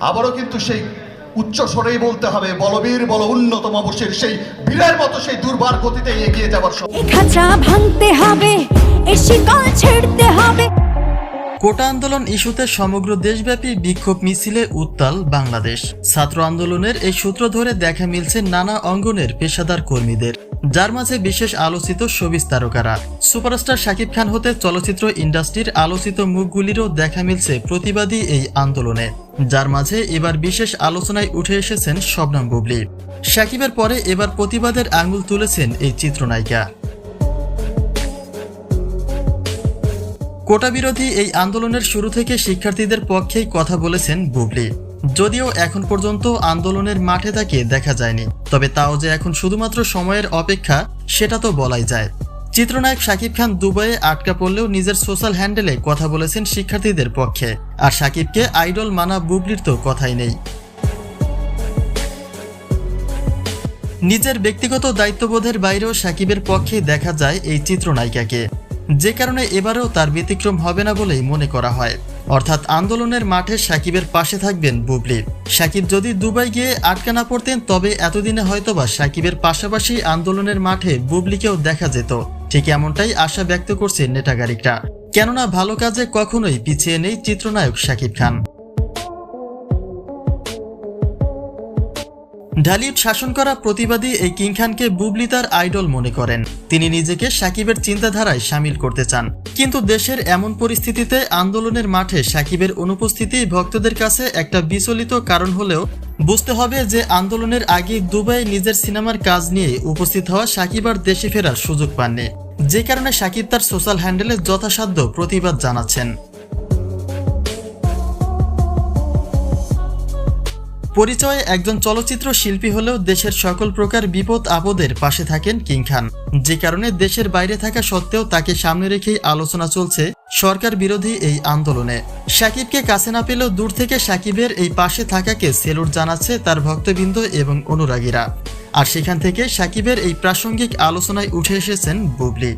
আবারও কিন্তু সেই উচ্চ স্বরেই বলতে হবে বলবীর বল উন্নতম অবশ্যের সেই বীরের মতো সেই দুর্বার গতিতে এগিয়ে যাওয়ার সময় খাঁচা ভাঙতে হবে শিকল ছেড়তে হবে। কোটা আন্দোলন ইস্যুতে সমগ্র দেশব্যাপী বিক্ষোভ মিছিলে উত্তাল বাংলাদেশ। ছাত্র আন্দোলনের এই সূত্র ধরে দেখা মিলছে নানা অঙ্গনের পেশাদার কর্মীদের। যার মাঝে বিশেষ আলোচিত শোবিস তারকারা। সুপারস্টার শাকিব খান হতে চলচ্চিত্র ইন্ডাস্ট্রির আলোচিত মুখগুলিরও দেখা মিলছে প্রতিবাদী এই আন্দোলনে, যার মাঝে এবার বিশেষ আলোচনায় উঠে এসেছেন শবনম বুবলি। শাকিবের পরে এবার প্রতিবাদের আঙুল তুলেছেন এই চিত্রনায়িকা। কোটা বিরোধী এই আন্দোলনের শুরু থেকে শিক্ষার্থীদের পক্ষেই কথা বলেছেন বুবলি। যদিও এখন পর্যন্ত আন্দোলনের মাঠে তাকে দেখা যায়নি, তবে তাও যে এখন শুধুমাত্র সময়ের অপেক্ষা, সেটা তো বলাই যায়। চিত্রনায়ক শাকিব খান দুবাইয়ে আটকা পড়লেও নিজের সোশ্যাল হ্যান্ডেলে কথা বলেছেন শিক্ষার্থীদের পক্ষে। আর শাকিবকে আইডল মানা বুবলির তো কথাই নেই। নিজের ব্যক্তিগত দায়িত্ববোধের বাইরেও সাকিবের পক্ষে দেখা যায় এই চিত্রনায়িকাকে। যে কারণে এবারেও তার ব্যতিক্রম হবে না বলেই মনে করা হয়। অর্থাৎ আন্দোলনের মাঠে সাকিবের পাশে থাকবেন বুবলি। সাকিব যদি দুবাই গিয়ে আটকা না পড়তেন, তবে এতদিনে হয়তোবা সাকিবের পাশাপাশি আন্দোলনের মাঠে বুবলিকেও দেখা যেত। ঠিক এমনটাই আশা ব্যক্ত করছে নেটাগারিকরা। কেননা ভালো কাজে কখনোই পিছিয়ে নেই চিত্রনায়ক সাকিব খান। ঢালিউড শাসন করা প্রতিবাদী এই কিং খানকে বুবলি তার আইডল মনে করেন। তিনি নিজেকে সাকিবের চিন্তাধারায় সামিল করতে চান। কিন্তু দেশের এমন পরিস্থিতিতে আন্দোলনের মাঠে সাকিবের অনুপস্থিতি ভক্তদের কাছে একটা বিচলিত কারণ হলেও বুঝতে হবে যে আন্দোলনের আগে দুবাই নিজের সিনেমার কাজ নিয়ে উপস্থিত হওয়া সাকিব আর দেশে ফেরার সুযোগ পাননি। যে কারণে সাকিব তার সোশ্যাল হ্যান্ডেলে যথাসাধ্য প্রতিবাদ জানাচ্ছেন। পরিচয়ে একজন চলচ্চিত্র শিল্পী হলেও দেশের সকল প্রকার বিপদ আপদের পাশে থাকেন কিং খান। যে কারণে দেশের বাইরে থাকা সত্ত্বেও তাকে সামনে রেখেই আলোচনা চলছে সরকার বিরোধী এই আন্দোলনে। সাকিবকে কাছে না পেলেও দূর থেকে সাকিবের এই পাশে থাকাকে সেলুট জানাচ্ছে তার ভক্তবৃন্দ এবং অনুরাগীরা। আর সেখান থেকে সাকিবের এই প্রাসঙ্গিক আলোচনায় উঠে এসেছেন বুবলি।